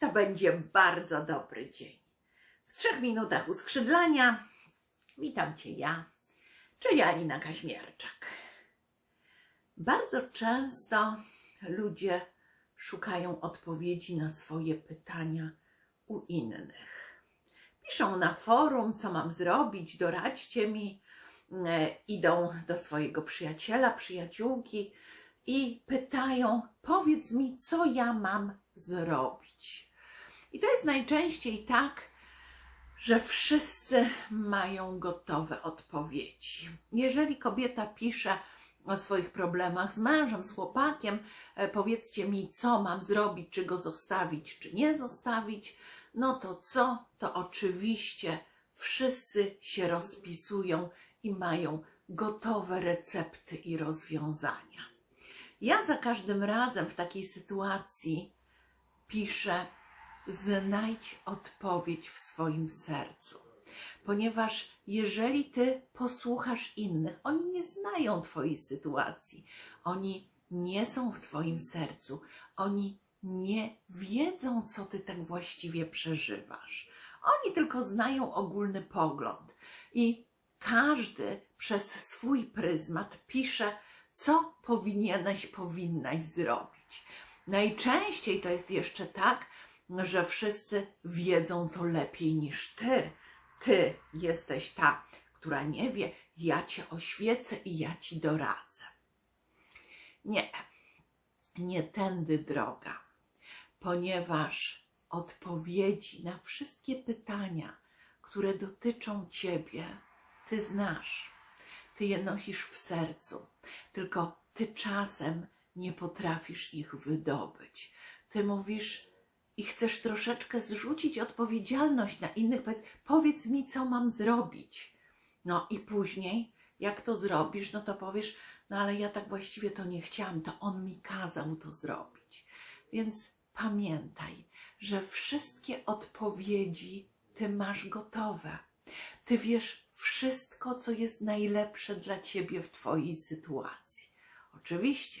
to będzie bardzo dobry dzień. W trzech minutach uskrzydlania witam Cię ja, czyli Alina Kaźmierczak. Bardzo często ludzie szukają odpowiedzi na swoje pytania u innych. Piszą na forum, co mam zrobić, doradźcie mi. Idą do swojego przyjaciela, przyjaciółki i pytają: Powiedz mi, co ja mam zrobić. I to jest najczęściej tak, że wszyscy mają gotowe odpowiedzi. Jeżeli kobieta pisze o swoich problemach z mężem, z chłopakiem, e, powiedzcie mi, co mam zrobić, czy go zostawić, czy nie zostawić, no to co? To oczywiście wszyscy się rozpisują i mają gotowe recepty i rozwiązania. Ja za każdym razem w takiej sytuacji piszę: znajdź odpowiedź w swoim sercu. Ponieważ jeżeli ty posłuchasz innych, oni nie znają Twojej sytuacji, oni nie są w Twoim sercu, oni nie wiedzą, co Ty tak właściwie przeżywasz. Oni tylko znają ogólny pogląd i każdy przez swój pryzmat pisze, co powinieneś, powinnaś zrobić. Najczęściej to jest jeszcze tak, że wszyscy wiedzą to lepiej niż ty. Ty jesteś ta, która nie wie, ja cię oświecę i ja ci doradzę. Nie, nie tędy droga, ponieważ odpowiedzi na wszystkie pytania, które dotyczą ciebie, ty znasz. Ty je nosisz w sercu, tylko ty czasem nie potrafisz ich wydobyć. Ty mówisz i chcesz troszeczkę zrzucić odpowiedzialność na innych. Powiedz, powiedz mi, co mam zrobić. No i później, jak to zrobisz, no to powiesz, no ale ja tak właściwie to nie chciałam, to on mi kazał to zrobić. Więc pamiętaj, że wszystkie odpowiedzi ty masz gotowe. Ty wiesz wszystko, co jest najlepsze dla ciebie w twojej sytuacji. Oczywiście,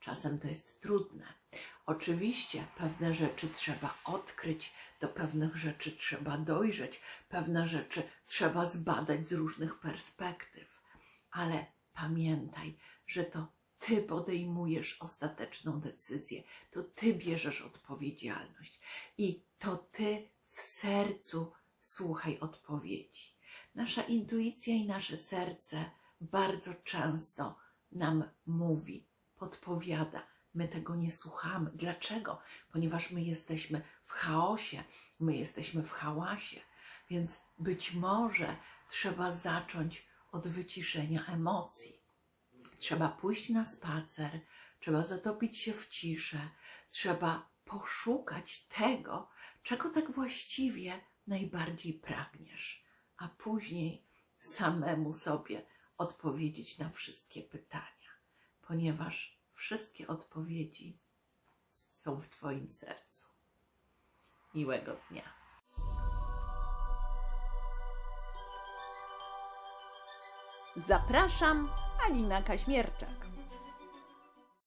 czasem to jest trudne. Oczywiście pewne rzeczy trzeba odkryć, do pewnych rzeczy trzeba dojrzeć, pewne rzeczy trzeba zbadać z różnych perspektyw. Ale pamiętaj, że to ty podejmujesz ostateczną decyzję, to ty bierzesz odpowiedzialność i to ty w sercu słuchaj odpowiedzi. Nasza intuicja i nasze serce bardzo często nam mówi, podpowiada. My tego nie słuchamy. Dlaczego? Ponieważ my jesteśmy w chaosie, my jesteśmy w hałasie, więc być może trzeba zacząć od wyciszenia emocji. Trzeba pójść na spacer, trzeba zatopić się w ciszę, trzeba poszukać tego, czego tak właściwie najbardziej pragniesz, a później samemu sobie odpowiedzieć na wszystkie pytania, ponieważ wszystkie odpowiedzi są w Twoim sercu. Miłego dnia. Zapraszam, Alina Kaźmierczak.